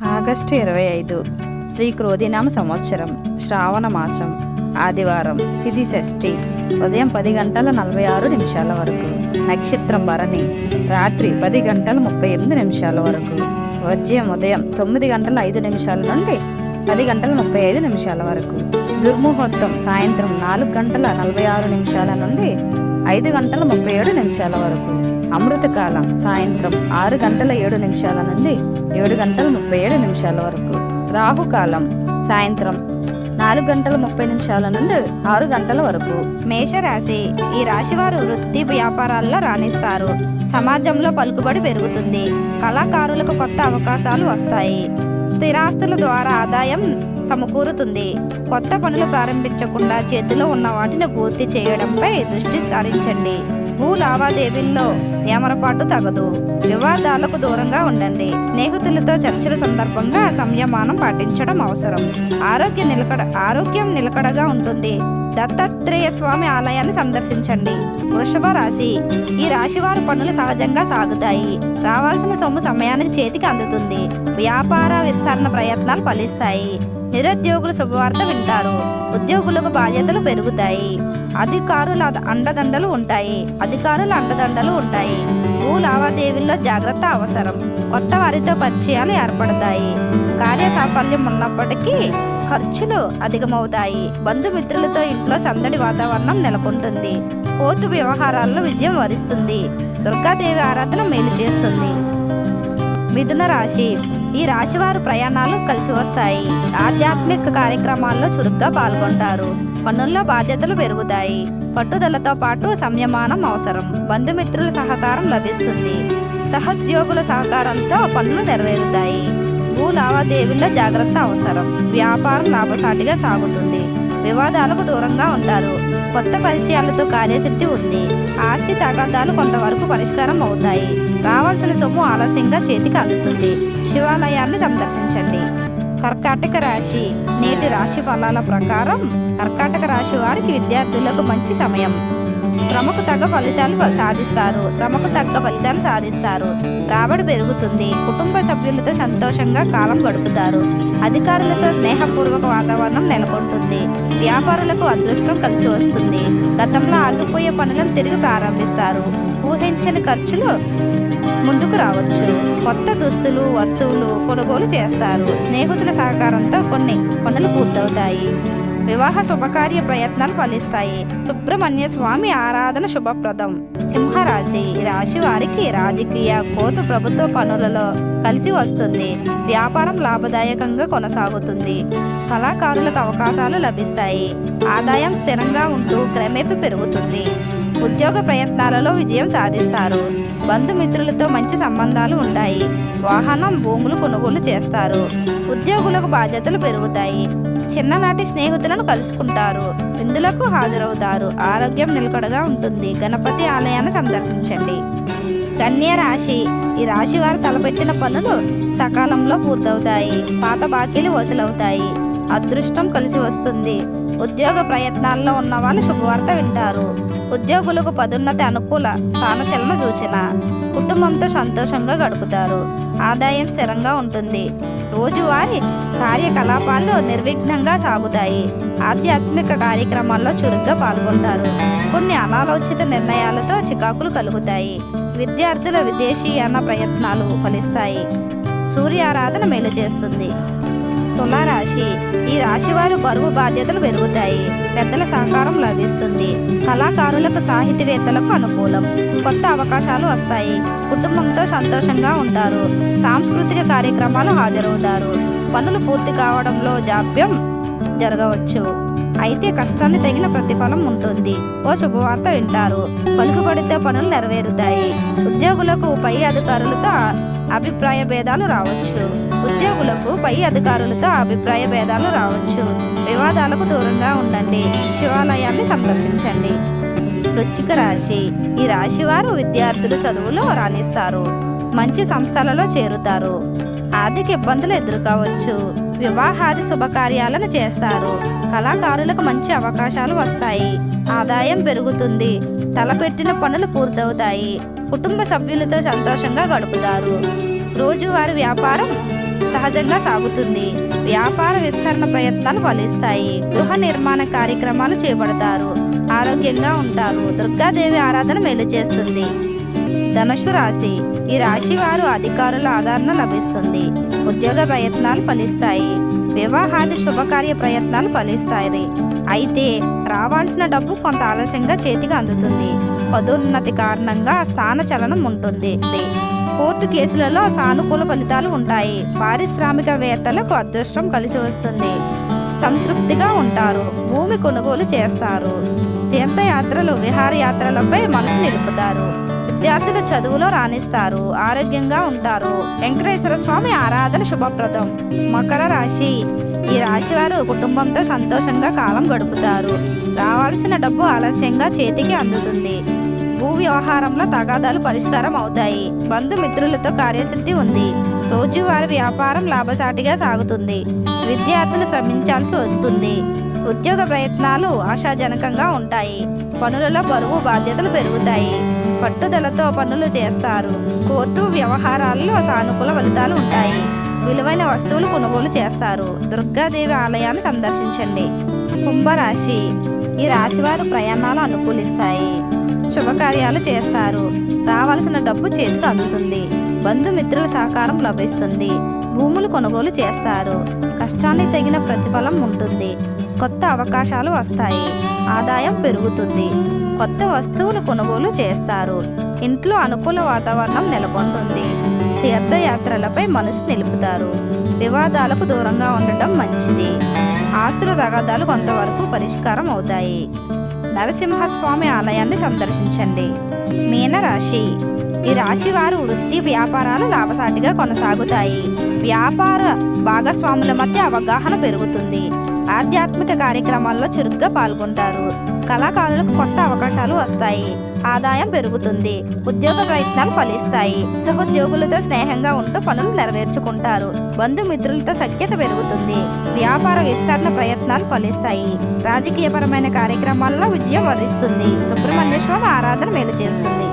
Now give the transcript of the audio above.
August ఇరవై ఐదు శ్రీ క్రోధినామ సంవత్సరం శ్రావణ మాసం ఆదివారం తిథి షష్ఠి ఉదయం పది గంటల నలభై ఆరు నిమిషాల వరకు నక్షత్రం భరణి రాత్రి పది గంటల ముప్పై ఎనిమిది నిమిషాల వరకు వర్జ్యం ఉదయం తొమ్మిది గంటల ఐదు నిమిషాల నుండి పది గంటల ముప్పై ఐదు నిమిషాల వరకు దుర్ముహూర్తం సాయంత్రం నాలుగు గంటల నలభై ఆరు నిమిషాల నుండి ఐదు గంటల ముప్పై ఏడు నిమిషాల వరకు అమృతకాలం సాయంత్రం ఆరు గంటల ఏడు నిమిషాల నుండి ఏడు గంటల ముప్పై ఏడు నిమిషాల వరకు. రాహుకాలం సాయంత్రం నాలుగు గంటల ముప్పై నిమిషాల నుండి ఆరు గంటల వరకు. మేషరాశి ఈ రాశివారు వృత్తి వ్యాపారాల్లో రాణిస్తారు. సమాజంలో పలుకుబడి పెరుగుతుంది. కళాకారులకు కొత్త అవకాశాలు వస్తాయి. స్థిరాస్తుల ద్వారా ఆదాయం సమకూరుతుంది. కొత్త పనులు ప్రారంభించకుండా చేతిలో ఉన్న వాటిని పూర్తి చేయడంపై దృష్టి సారించండి. భూ లావాదేవీల్లో ఏమరపాటు తగదు. వివాదాలకు దూరంగా ఉండండి. స్నేహితులతో చర్చల సందర్భంగా సంయమానం పాటించడం అవసరం. ఆరోగ్య నిలకడ ఆరోగ్యం నిలకడగా ఉంటుంది. దత్తాత్రేయ స్వామి ఆలయాన్ని సందర్శించండి. వృషభ రాశి. ఈ రాశి వారి పనులు సహజంగా సాగుతాయి. రావాల్సిన సొమ్ము సమయానికి చేతికి అందుతుంది. వ్యాపార విస్తరణ ప్రయత్నాలు ఫలిస్తాయి. నిరుద్యోగులు శుభవార్త వింటారు. ఉద్యోగులకు బాధ్యతలు పెరుగుతాయి. అధికారుల అండదండలు ఉంటాయి. అధికారుల అండదండలు ఉంటాయి. భూ లావాదేవీల్లో జాగ్రత్త అవసరం. కొత్త వారితో పరిచయాలు ఏర్పడతాయి. కార్యసాఫల్యం ఉన్నప్పటికీ ఖర్చులు అధికమవుతాయి. బంధుమిత్రులతో ఇంట్లో సందడి వాతావరణం నెలకొంటుంది. కోర్టు వ్యవహారాల్లో విజయం వరిస్తుంది. దుర్గాదేవి ఆరాధన మేలు చేస్తుంది. మిథున రాశి ఈ రాశివారు ప్రయాణాలు కలిసి వస్తాయి. ఆధ్యాత్మిక కార్యక్రమాల్లో చురుగ్గా పాల్గొంటారు. పనుల్లో బాధ్యతలు పెరుగుతాయి. పట్టుదలతో పాటు సంయమానం అవసరం. బంధుమిత్రుల సహకారం లభిస్తుంది. సహోద్యోగుల సహకారంతో పనులు నెరవేరుతాయి. భూ లావాదేవీల్లో జాగ్రత్త అవసరం. వ్యాపారం లాభసాటిగా సాగుతుంది. వివాదాలకు దూరంగా ఉంటారు. కొత్త పరిచయాలతో కార్యసిద్ధి ఉంది. ఆస్తి తగాదాలు కొంతవరకు పరిష్కారం అవుతాయి. రావాల్సిన సొమ్ము ఆలస్యంగా చేతికి అందుతుంది. శివాలయాన్ని సందర్శించండి. కర్కాటక రాశి నేటి రాశి ఫలాల ప్రకారం కర్కాటక రాశి వారికి విద్యార్థులకు మంచి సమయం. శ్రమకు తగ్గ ఫలితాలు సాధిస్తారు. శ్రమకు తగ్గ ఫలితాలు సాధిస్తారు. రాబడి పెరుగుతుంది. కుటుంబ సభ్యులతో సంతోషంగా కాలం గడుపుతారు. అధికారులతో స్నేహపూర్వక వాతావరణం నెలకొంటుంది. వ్యాపారులకు అదృష్టం కలిసి వస్తుంది. గతంలో ఆగిపోయే పనులను తిరిగి ప్రారంభిస్తారు. ఊహించని ఖర్చులు ముందుకు రావచ్చు. కొత్త దుస్తులు వస్తువులు కొనుగోలు చేస్తారు. స్నేహితుల సహకారంతో కొన్ని పనులు పూర్తవుతాయి. వివాహ శుభకార్య ప్రయత్నాలు ఫలిస్తాయి. సుబ్రహ్మణ్య స్వామి ఆరాధన శుభప్రదం. సింహరాశి ఈ రాశి వారికి రాజకీయ కోర్టు ప్రభుత్వ పనులలో కలిసి వస్తుంది. వ్యాపారం లాభదాయకంగా కొనసాగుతుంది. కళాకారులకు అవకాశాలు లభిస్తాయి. ఆదాయం స్థిరంగా ఉంటూ క్రమేపీ పెరుగుతుంది. ఉద్యోగ ప్రయత్నాలలో విజయం సాధిస్తారు. బంధుమిత్రులతో మంచి సంబంధాలు ఉంటాయి. వాహనం భూములు కొనుగోలు చేస్తారు. ఉద్యోగులకు బాధ్యతలు పెరుగుతాయి. చిన్ననాటి స్నేహితులను కలుసుకుంటారు. విందులకు హాజరవుతారు. ఆరోగ్యం నిలకడగా ఉంటుంది. గణపతి ఆలయాన్ని సందర్శించండి. కన్య రాశి. ఈ రాశి వారు తలపెట్టిన పనులు సకాలంలో పూర్తవుతాయి. పాత బాకీలు వసూలవుతాయి. అదృష్టం కలిసి వస్తుంది. ఉద్యోగ ప్రయత్నాల్లో ఉన్న వాళ్ళు శుభవార్త వింటారు. ఉద్యోగులకు పదోన్నతి అనుకూల స్థానచలన సూచన. కుటుంబంతో సంతోషంగా గడుపుతారు. ఆదాయం స్థిరంగా ఉంటుంది. రోజువారీ కార్యకలాపాలు నిర్విఘ్నంగా సాగుతాయి. ఆధ్యాత్మిక కార్యక్రమాల్లో చురుగ్గా పాల్గొంటారు. కొన్ని అనాలోచిత నిర్ణయాలతో చికాకులు కలుగుతాయి. విద్యార్థుల విదేశీయాన ప్రయత్నాలు ఫలిస్తాయి సూర్యారాధన మేలు చేస్తుంది. తులారాశి. ఈ రాశి వారు బరువు బాధ్యతలు పెరుగుతాయి. పెద్దల సహకారం లభిస్తుంది. కళాకారులకు సాహితీవేత్తలకు అనుకూలం. కొత్త అవకాశాలు వస్తాయి. కుటుంబంతో సంతోషంగా ఉంటారు. సాంస్కృతిక కార్యక్రమాలు హాజరవుతారు. పనులు పూర్తి కావడంలో జాప్యం జరగవచ్చు. అయితే కష్టాన్ని తగిన ప్రతిఫలం ఉంటుంది. ఓ శుభవార్త వింటారు. పలుకుబడితే పనులు నెరవేరుతాయి. ఉద్యోగులకు పై అధికారులతో అభిప్రాయ భేదాలు రావచ్చు. ఉద్యోగులకు పై అధికారులతో అభిప్రాయ భేదాలు రావచ్చు. వివాదాలకు దూరంగా ఉండండి. శివాలయాన్ని సందర్శించండి. వృచ్చిక రాశి. ఈ రాశి వారు విద్యార్థులు చదువులో రాణిస్తారు. మంచి సంస్థలలో చేరుతారు. ఆర్థిక ఇబ్బందులు ఎదుర్కోవచ్చు. వివాహాది శుభకార్యాలను చేస్తారు. కళాకారులకు మంచి అవకాశాలు వస్తాయి. ఆదాయం పెరుగుతుంది. తలపెట్టిన పనులు పూర్తవుతాయి. కుటుంబ సభ్యులతో సంతోషంగా గడుపుతారు. రోజువారి వ్యాపారం సహజంగా సాగుతుంది. వ్యాపార విస్తరణ ప్రయత్నాలు ఫలిస్తాయి. గృహ నిర్మాణ కార్యక్రమాలు చేపడతారు. ఆరోగ్యంగా ఉంటారు. దుర్గాదేవి ఆరాధన మేలు చేస్తుంది. ధనుషు రాశి. ఈ రాశి వారు అధికారుల ఆదరణ లభిస్తుంది. ఉద్యోగ ప్రయత్నాలు ఫలిస్తాయి. వివాహాది శుభకార్య ప్రయత్నాలు ఫలిస్తాయి. అయితే రావాల్సిన డబ్బు కొంత ఆలస్యంగా చేతికి అందుతుంది. పదోన్నతి కారణంగా స్థాన చలనం ఉంటుంది. కోర్టు కేసులలో సానుకూల ఫలితాలు ఉంటాయి. పారిశ్రామికవేత్తలకు అదృష్టం కలిసి వస్తుంది. సంతృప్తిగా ఉంటారు. భూమి కొనుగోలు చేస్తారు. తీర్థయాత్రలు విహారయాత్రలపై మనసు నిలుపుతారు. విద్యార్థులు చదువులో రాణిస్తారు. ఆరోగ్యంగా ఉంటారు. వెంకటేశ్వర స్వామి ఆరాధన శుభప్రదం. మకర రాశి. ఈ రాశి వారు కుటుంబంతో సంతోషంగా కాలం గడుపుతారు. రావాల్సిన డబ్బు ఆలస్యంగా చేతికి అందుతుంది. భూ వ్యవహారంలో తగాదాలు పరిష్కారం అవుతాయి. బంధుమిత్రులతో కార్యసిద్ధి ఉంది. రోజువారి వ్యాపారం లాభసాటిగా సాగుతుంది. విద్యార్థులు శ్రమించాల్సి వస్తుంది. ఉద్యోగ ప్రయత్నాలు ఆశాజనకంగా ఉంటాయి. పనులలో బరువు బాధ్యతలు పెరుగుతాయి. పట్టుదలతో పనులు చేస్తారు. కోర్టు వ్యవహారాల్లో సానుకూల ఫలితాలు ఉంటాయి. విలువైన వస్తువులు కొనుగోలు చేస్తారు. దుర్గాదేవి ఆలయాన్ని సందర్శించండి. కుంభరాశి. ఈ రాశివారు ప్రయాణాలు అనుకూలిస్తాయి. శుభకార్యాలు చేస్తారు. రావాల్సిన డబ్బు చేతికి అందుతుంది. బంధుమిత్రుల సహకారం లభిస్తుంది. భూములు కొనుగోలు చేస్తారు. కష్టానికి తగిన ప్రతిఫలం ఉంటుంది. కొత్త అవకాశాలు వస్తాయి. ఆదాయం పెరుగుతుంది. కొత్త వస్తువులు కొనుగోలు చేస్తారు. ఇంట్లో అనుకూల వాతావరణం నెలకొంటుంది. తీర్థయాత్రలపై మనసు నిలుపుతారు. వివాదాలకు దూరంగా ఉండటం మంచిది. ఆస్తుల తగాదాలు కొంతవరకు పరిష్కారం అవుతాయి. నరసింహస్వామి ఆలయాన్ని సందర్శించండి. మీనరాశి. ఈ రాశి వారు వృత్తి వ్యాపారాలు లాభసాటిగా కొనసాగుతాయి. వ్యాపార భాగస్వాముల మధ్య అవగాహన పెరుగుతుంది. ఆధ్యాత్మిక కార్యక్రమాల్లో చురుగ్గా పాల్గొంటారు. కళాకారులకు కొత్త అవకాశాలు వస్తాయి. ఆదాయం పెరుగుతుంది. ఉద్యోగ ప్రయత్నాలు ఫలిస్తాయి. సహోద్యోగులతో స్నేహంగా ఉంటూ పనులు నెరవేర్చుకుంటారు. బంధుమిత్రులతో సఖ్యత పెరుగుతుంది. వ్యాపార విస్తరణ ప్రయత్నాలు ఫలిస్తాయి. రాజకీయపరమైన కార్యక్రమాల్లో విజయం వరిస్తుంది. సుబ్రహ్మణ్య స్వామి ఆరాధన మేలు చేస్తుంది.